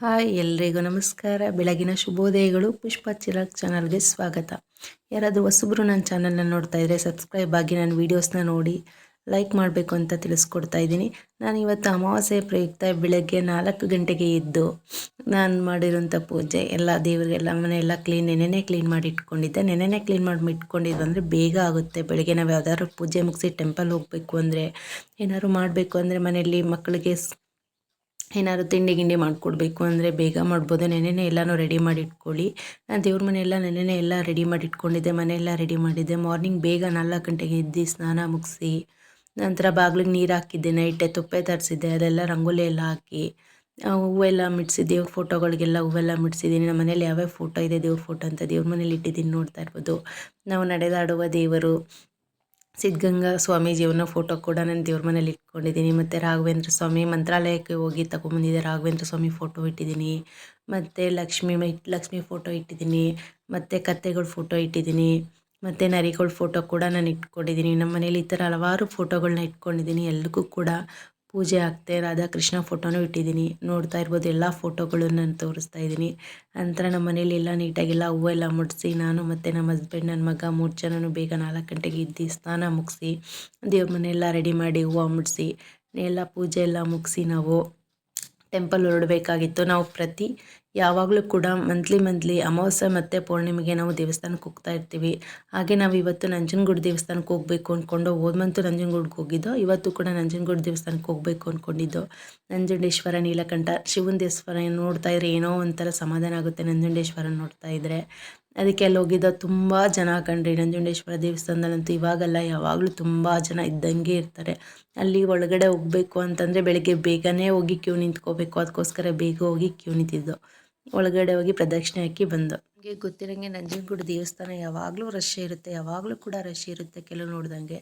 Hi, ಎಲ್ರಿಗೂ ನಮಸ್ಕಾರ. ಬೆಳಗಿನ ಶುಭೋದಯಗಳು. ಪುಷ್ಪ ಚಿರಾಗ್ ಚಾನಲ್ಗೆ ಸ್ವಾಗತ. ಯಾರಾದರೂ ಹೊಸಬ್ರು ನನ್ನ ಚಾನಲ್ನ ನೋಡ್ತಾ ಇದ್ದರೆ ಸಬ್ಸ್ಕ್ರೈಬ್ ಆಗಿ ನನ್ನ ವೀಡಿಯೋಸ್ನ ನೋಡಿ, ಲೈಕ್ ಮಾಡಬೇಕು ಅಂತ ತಿಳಿಸ್ಕೊಡ್ತಾ ಇದ್ದೀನಿ. ನಾನು ಇವತ್ತು ಅಮಾವಾಸ್ಯೆ ಪ್ರಯುಕ್ತ ಬೆಳಗ್ಗೆ ನಾಲ್ಕು ಗಂಟೆಗೆ ಎದ್ದು ನಾನು ಮಾಡಿರೋಂಥ ಪೂಜೆ, ಎಲ್ಲ ದೇವರಿಗೆಲ್ಲ ಮನೆಯೆಲ್ಲ ಕ್ಲೀನ್ ನೆನೆನೇ ಕ್ಲೀನ್ ಮಾಡಿ ಇಟ್ಕೊಂಡಿದ್ದೆ. ನೆನೆನೇ ಕ್ಲೀನ್ ಮಾಡಿ ಇಟ್ಕೊಂಡಿದ್ದು ಅಂದರೆ ಬೇಗ ಆಗುತ್ತೆ. ಬೆಳಗ್ಗೆ ನಾವು ಯಾವ್ದಾದ್ರು ಪೂಜೆ ಮುಗಿಸಿ ಟೆಂಪಲ್ ಹೋಗಬೇಕು ಅಂದರೆ, ಏನಾದ್ರು ಮಾಡಬೇಕು ಅಂದರೆ ಮನೆಯಲ್ಲಿ ಮಕ್ಕಳಿಗೆ ಏನಾದ್ರು ತಿಂಡಿ ಗಿಂಡಿ ಮಾಡಿಕೊಡ್ಬೇಕು ಅಂದರೆ ಬೇಗ ಮಾಡ್ಬೋದು. ನೆನೆನೆ ಎಲ್ಲನೂ ರೆಡಿ ಮಾಡಿ ಇಟ್ಕೊಳ್ಳಿ. ನಾನು ದೇವ್ರ ಮನೆಯೆಲ್ಲ ನೆನೆನೆ ಎಲ್ಲ ರೆಡಿ ಮಾಡಿ ಇಟ್ಕೊಂಡಿದ್ದೆ. ಮನೆಯೆಲ್ಲ ರೆಡಿ ಮಾಡಿದ್ದೆ. ಮಾರ್ನಿಂಗ್ ಬೇಗ ನಾಲ್ಕು ಗಂಟೆಗೆ ಎದ್ದು ಸ್ನಾನ ಮುಗಿಸಿ, ನಂತರ ಬಾಗಿಲಿಗೆ ನೀರು ಹಾಕಿದ್ದೆ. ನೈಟೆ ತುಪ್ಪೆ ತರಿಸಿದ್ದೆ. ಅದೆಲ್ಲ ರಂಗೋಲಿ ಎಲ್ಲ ಹಾಕಿ ಹೂವೆಲ್ಲ ಮಿಡ್ಸಿದ್ದೆ. ದೇವ್ರ ಫೋಟೋಗಳಿಗೆಲ್ಲ ಹೂವೆಲ್ಲ ಮಿಡ್ಸಿದ್ದೀನಿ. ನಮ್ಮ ಮನೇಲಿ ಯಾವ್ಯಾವ ಫೋಟೋ ಇದೆ ದೇವ್ರ ಫೋಟೋ ಅಂತ ದೇವ್ರ ಮನೇಲಿ ಇಟ್ಟಿದ್ದೀನಿ ನೋಡ್ತಾ ಇರ್ಬೋದು. ನಾವು ನಡೆದಾಡುವ ದೇವರು ಸಿದ್ಧಗಂಗಾ ಸ್ವಾಮೀಜಿಯವ್ರನ್ನ ಫೋಟೋ ಕೂಡ ನಾನು ದೇವ್ರ ಮನೇಲಿ ಇಟ್ಕೊಂಡಿದ್ದೀನಿ. ಮತ್ತು ರಾಘವೇಂದ್ರ ಸ್ವಾಮಿ ಮಂತ್ರಾಲಯಕ್ಕೆ ಹೋಗಿ ತಗೊಂಬಂದಿದ್ದೆ. ರಾಘವೇಂದ್ರ ಸ್ವಾಮಿ ಫೋಟೋ ಇಟ್ಟಿದ್ದೀನಿ. ಮತ್ತು ಲಕ್ಷ್ಮಿ ಲಕ್ಷ್ಮಿ ಫೋಟೋ ಇಟ್ಟಿದ್ದೀನಿ. ಮತ್ತು ಕತ್ತೆಗಳ ಫೋಟೋ ಇಟ್ಟಿದ್ದೀನಿ. ಮತ್ತು ನರಿಗಳ ಫೋಟೋ ಕೂಡ ನಾನು ಇಟ್ಕೊಂಡಿದ್ದೀನಿ. ನಮ್ಮ ಮನೇಲಿ ಈ ಥರ ಹಲವಾರು ಫೋಟೋಗಳನ್ನ ಇಟ್ಕೊಂಡಿದ್ದೀನಿ. ಎಲ್ರಿಗೂ ಕೂಡ ಪೂಜೆ ಆಗ್ತೆ, ರಾಧಾಕೃಷ್ಣ ಫೋಟೋನೂ ಇಟ್ಟಿದ್ದೀನಿ. ನೋಡ್ತಾ ಇರ್ಬೋದು, ಎಲ್ಲ ಫೋಟೋಗಳು ನಾನು ತೋರಿಸ್ತಾ ಇದ್ದೀನಿ. ನಂತರ ನಮ್ಮ ಮನೇಲಿ ಎಲ್ಲ ನೀಟಾಗೆಲ್ಲ ಹೂವೆಲ್ಲ ಮುಡಿಸಿ ನಾನು ಮತ್ತು ನಮ್ಮ ಹಸ್ಬೆಂಡ್ ನನ್ನ ಮಗ ಮೂರು ಜನನು ಬೇಗ ನಾಲ್ಕು ಗಂಟೆಗೆ ಇದ್ದು ಸ್ನಾನ ಮುಗಿಸಿ, ದೇವ್ರ ಮನೆಯೆಲ್ಲ ರೆಡಿ ಮಾಡಿ ಹೂವು ಮುಡಿಸಿ ಎಲ್ಲ ಪೂಜೆ ಎಲ್ಲ ಮುಗಿಸಿ ನಾವು ಟೆಂಪಲ್ ಹೊರಡಬೇಕಾಗಿತ್ತು ನಾವು ಪ್ರತಿ ಯಾವಾಗಲೂ ಕೂಡ ಮಂತ್ಲಿ ಮಂತ್ಲಿ ಅಮಾವಾಸ್ಯೆ ಮತ್ತು ಪೌರ್ಣಿಮೆಗೆ ನಾವು ದೇವಸ್ಥಾನಕ್ಕೆ ಹೋಗ್ತಾ ಇರ್ತೀವಿ. ಹಾಗೆ ನಾವು ಇವತ್ತು ನಂಜನಗೂಡು ದೇವಸ್ಥಾನಕ್ಕೆ ಹೋಗಬೇಕು ಅಂದ್ಕೊಂಡು ಹೋದ ಮಂತು ನಂಜನಗೂಡಿಗೆ ಹೋಗಿದ್ದೋ, ಇವತ್ತು ಕೂಡ ನಂಜನಗೂಡು ದೇವಸ್ಥಾನಕ್ಕೆ ಹೋಗಬೇಕು ಅಂದ್ಕೊಂಡಿದ್ದೋ ನಂಜುಂಡೇಶ್ವರ ನೀಲಕಂಠ ಶಿವನ ದೇವಸ್ಥಾನ ನೋಡ್ತಾ ಇದ್ರೆ ಏನೋ ಒಂಥರ ಸಮಾಧಾನ ಆಗುತ್ತೆ ನಂಜುಂಡೇಶ್ವರ ನೋಡ್ತಾ ಇದ್ದರೆ ಅದಕ್ಕೆ ಅಲ್ಲಿ ಹೋಗಿದ್ದ ತುಂಬ ಜನ ಕಂಡ್ರಿ ನಂಜುಂಡೇಶ್ವರ ದೇವಸ್ಥಾನದಲ್ಲಂತೂ ಇವಾಗೆಲ್ಲ ಯಾವಾಗಲೂ ತುಂಬ ಜನ ಇದ್ದಂಗೆ ಇರ್ತಾರೆ. ಅಲ್ಲಿ ಒಳಗಡೆ ಹೋಗಬೇಕು ಅಂತಂದರೆ ಬೆಳಗ್ಗೆ ಬೇಗನೆ ಹೋಗಿ ಕ್ಯೂ ನಿಂತ್ಕೋಬೇಕು. ಅದಕ್ಕೋಸ್ಕರ ಬೇಗ ಹೋಗಿ ಕ್ಯೂ ನಿಂತಿದ್ದು. ಒಳಗಡೆ ಹೋಗಿ ಪ್ರದಕ್ಷಿಣೆ ಹಾಕಿ ಬಂದು. ನಮಗೆ ಗೊತ್ತಿರೋಂಗೆ ನಂಜನಗೂಡು ದೇವಸ್ಥಾನ ಯಾವಾಗಲೂ ರಶ್ ಇರುತ್ತೆ. ಯಾವಾಗಲೂ ಕೂಡ ರಶ್ ಇರುತ್ತೆ ಕೆಲವು ನೋಡ್ದಂಗೆ.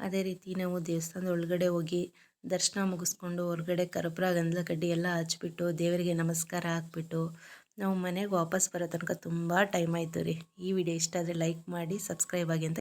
ಅದೇ ರೀತಿ ನಾವು ದೇವಸ್ಥಾನದ ಒಳಗಡೆ ಹೋಗಿ ದರ್ಶನ ಮುಗಿಸ್ಕೊಂಡು ಹೊರಗಡೆ ಕರ್ಪೂರ ಗಂಧಲ ಕಡ್ಡಿ ಎಲ್ಲ ಹಚ್ಬಿಟ್ಟು ದೇವರಿಗೆ ನಮಸ್ಕಾರ ಹಾಕ್ಬಿಟ್ಟು ನಾವು ಮನೆಗೆ ವಾಪಸ್ ಬರೋ ತನಕ ತುಂಬ ಟೈಮ್ ಆಯಿತು ರೀ. ಈ ವಿಡಿಯೋ ಇಷ್ಟ ಆದರೆ ಲೈಕ್ ಮಾಡಿ ಸಬ್ಸ್ಕ್ರೈಬ್ ಆಗಿ ಅಂತ